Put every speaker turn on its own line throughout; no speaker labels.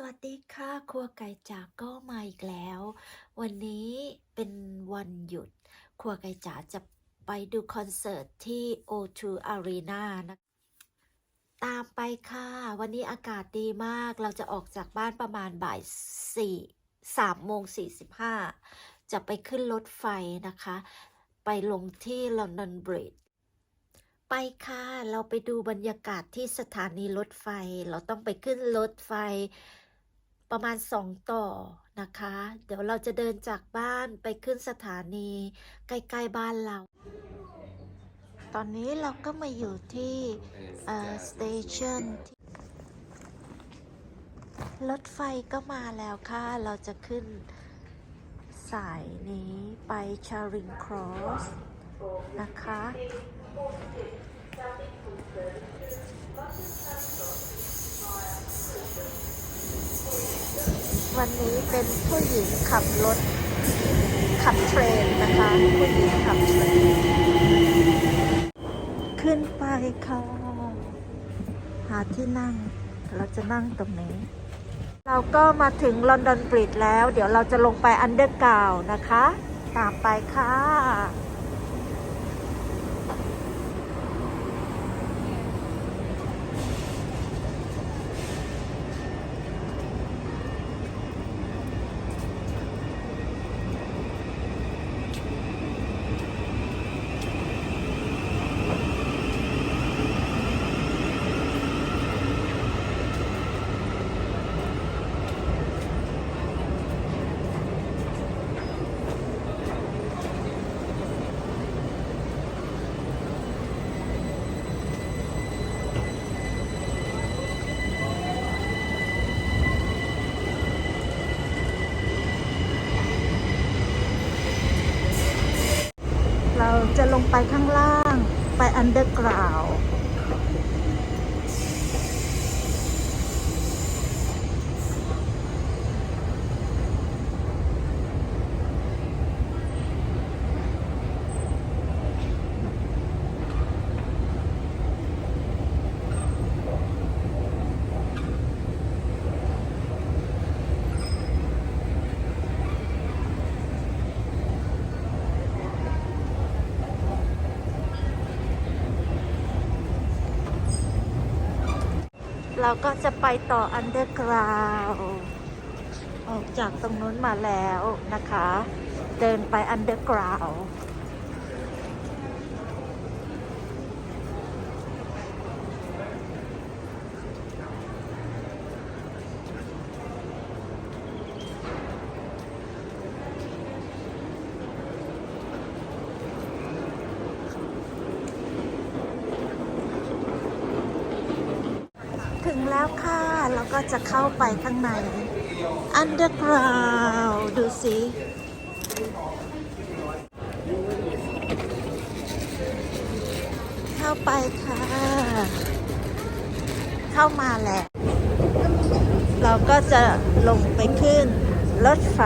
สวัสดีค่ะ ครัวไก่จ๋าก็มาอีกแล้ว วันนี้เป็นวันหยุด ครัวไก่จ๋าจะไปดูคอนเสิร์ตที่ O2 Arena นะตามไปค่ะ วันนี้อากาศดีมาก เราจะออกจากบ้านประมาณบ่ายสี่สามโมงสี่สิบห้าจะไปขึ้นรถไฟนะคะ ไปลงที่ลอนดอนบริดจ์ไปค่ะ เราไปดูบรรยากาศที่สถานีรถไฟ เราต้องไปขึ้นรถไฟ ประมาณสองต่อนะคะ เดี๋ยวเราจะเดินจากบ้านไปขึ้นสถานี ใกล้ ๆ บ้านเรา ตอนนี้เราก็มาอยู่ที่เอ่อสเตชันรถไฟก็มาแล้วค่ะ เราจะขึ้นสายนี้ไปชาริงครอสนะคะ วันนี้เป็นผู้หญิงขับรถ ขับเทรนนะคะ ผู้หญิงขับเทรน ขึ้นไปค่ะ หาที่นั่ง เราจะนั่งตรงนี้ เราก็มาถึงลอนดอนบริดจ์แล้ว เดี๋ยวเราจะลงไปอันเดอร์กาวนะคะ ตามไปค่ะ ไปอัน เราวเราก็จะไปต่ออันเดอร์กราวออกจากตรงนู้นมาแล้วนะคะ เดินไปอันเดอร์กราว ถึงแล้วค่ะ เรา ก็จะเข้าไปข้างใน Underground ดูสิเข้าไปค่ะ เข้ามาแล้ว เราก็จะลงไปขึ้นรถไฟ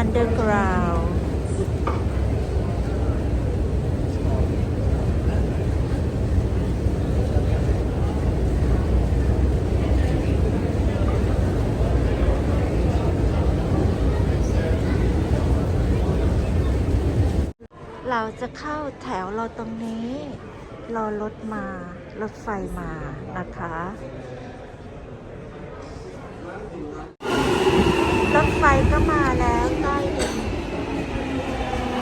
Underground เราจะเข้าแถวเราตรงนี้ รอรถมา รถไฟมานะคะ รถไฟก็มาแล้วใต้ดิน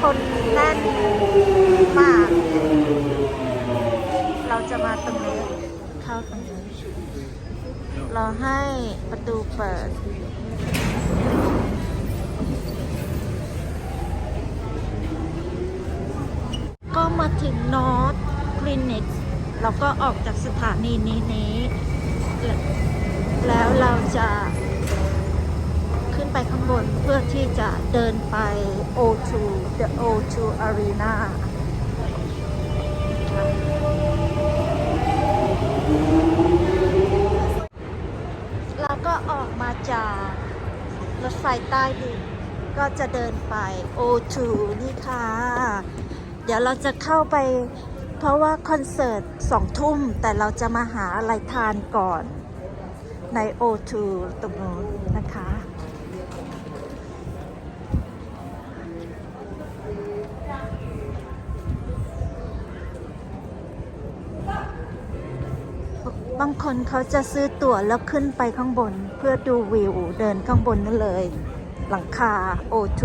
คนแน่นมาก เราจะมาตรงนี้ เข้าตรงนี้ รอให้ประตูเปิด ก็ มาถึงนอ t ์คลินิกเราก็ออกจากสถานีนี้นี้แล้วแล้วเราจะขึ้นไปข้างบนเพื่อที่จะเดินไป O2 The O2 Arena เราก็ออกมาจากรถไฟใต้ดินก็จะเดินไป O2 นี่ค่ะ เดี๋ยวเราจะเข้าไป เพราะว่าคอนเสิร์ตสองทุ่ม แต่เราจะมาหาอะไรทานก่อนใน O2 ตรงนู้นนะคะ บางคนเขาจะซื้อตั๋วแล้วขึ้นไปข้างบน เพื่อดูวิวเดินข้างบนนั่นเลย หลังคา O2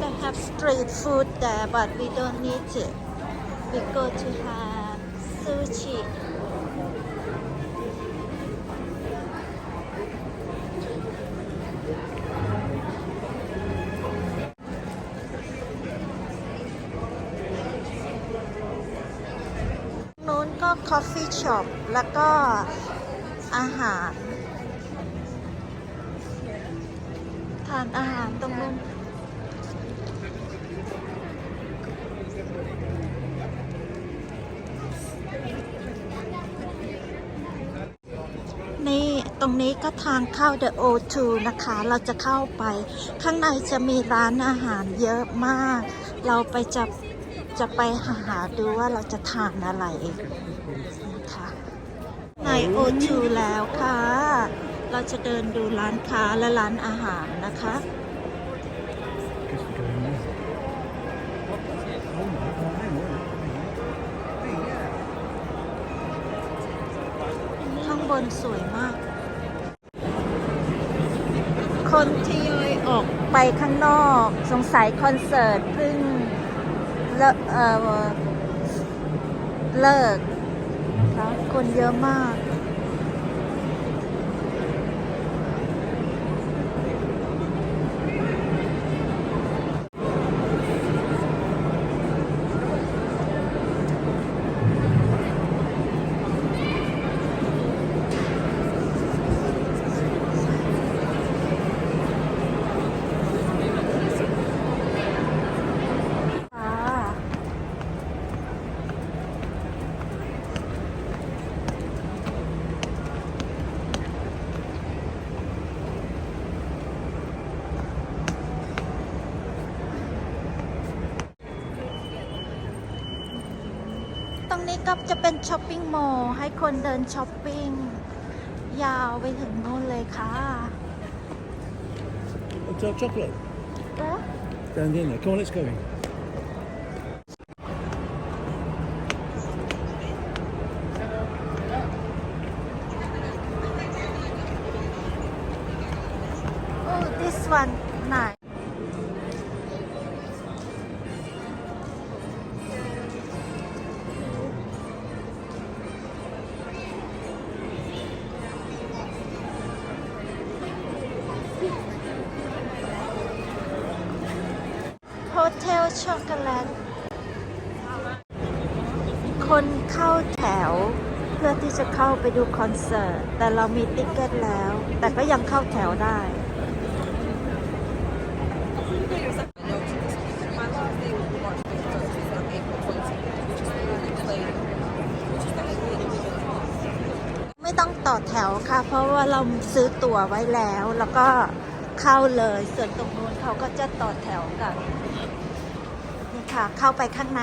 They have street food there but we don't need it we go to have sushi นู้นก็ coffee shop แล้วก็อาหาร ทานอาหารตรงนู้น นี่ต รงนี้ก็ทางเข้า The O2 นะคะ เราจะเข้าไป ข้างในจะมีร้านอาหารเยอะมาก เราไปจะจะไปหาดูว่าเราจะทานอะไรนะคะใน O2 แล้วค่ะ เราจะเดินดูร้านค้าและร้านอาหารนะคะข้างบนสวยมาก ไปข้างนอก สงสัยคอนเสิร์ตเพิ่งเลิกเอ่อเลิกนะคะคนเยอะมาก ค่ะตรงนี้ ก็จะเป็นช้อปปิ้งมอลล์ให้คนเดินช้อปปิ้ง ยาวไปถึงนู่นเลยค่ะ
Hotel chocolate.
Where?
Down in there. Come on, let's go in.
Hotel Chocolate คนเข้าแถวเพื่อที่จะเข้าไปดูคอนเสิร์ต แต่เรามีติ๊กเก็ตแล้ว แต่ก็ยังเข้าแถวได้ไม่ต้องต่อแถวค่ะ เพราะว่าเราซื้อตั๋วไว้แล้ว แล้วก็เข้าเลย ส่วนตรงนู้นเขาก็จะต่อแถวกัน ค่ะ เข้าไปข้างใน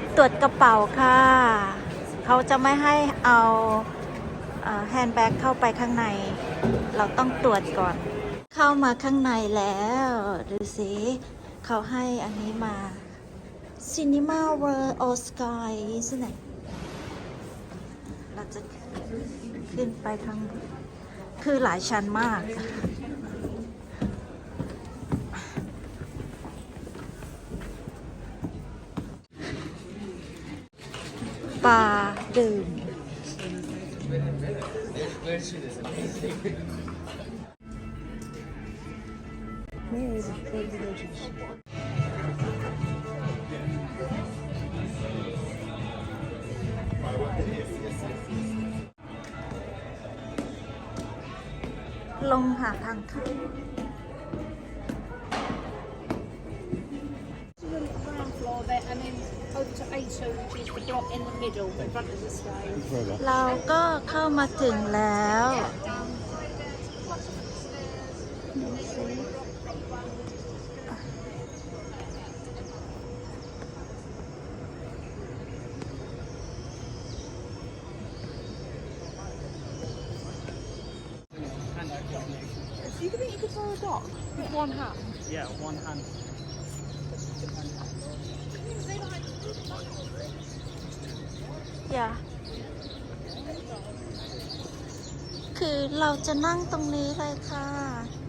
ต รวจกระเป๋าค่ะ เขาจะไม่ให้เอาแฮนด์แบ็กเข้าไปข้างใน เราต้องตรวจก่อน เข้ามาข้างในแล้วดูสิเขาให้อันนี้มา Cinema World o Sky สินะเราจะขึ้นไปข้างบนคือหลายชั้นมาก ดื่ม
ล
ลงหาทางเข้า เราก็เข้ามาถึงแล้ว
Do you think you could throw a dog with one hand?
Yeah, one hand.
อย่าคือเราจะนั่งตรงนี้เลยค่ะ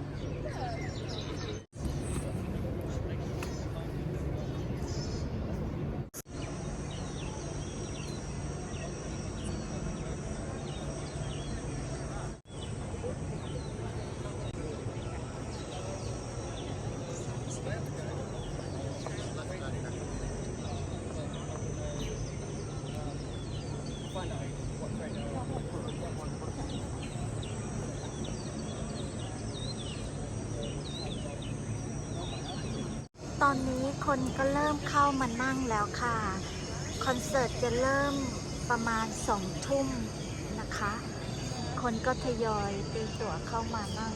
ตอนนี้คนก็เริ่มเข้ามานั่งแล้วค่ะ คอนเสิร์ตจะเริ่มประมาณสองทุ่มนะคะ คนก็ทยอยตีตั๋วเข้ามานั่ง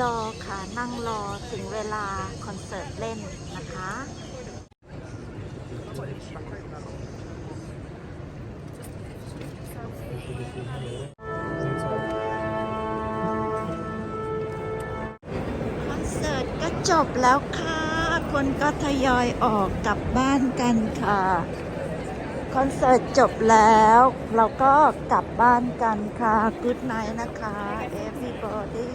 รอค่ะนั่งรอถึงเวลาคอนเสิร์ตเล่นนะคะคอนเสิร์ตก็จบแล้วค่ะ คนก็ทยอยออกกลับบ้านกันค่ะ คอนเสิร์ตจบแล้ว เราก็กลับบ้านกันค่ะ Good night นะคะ everybody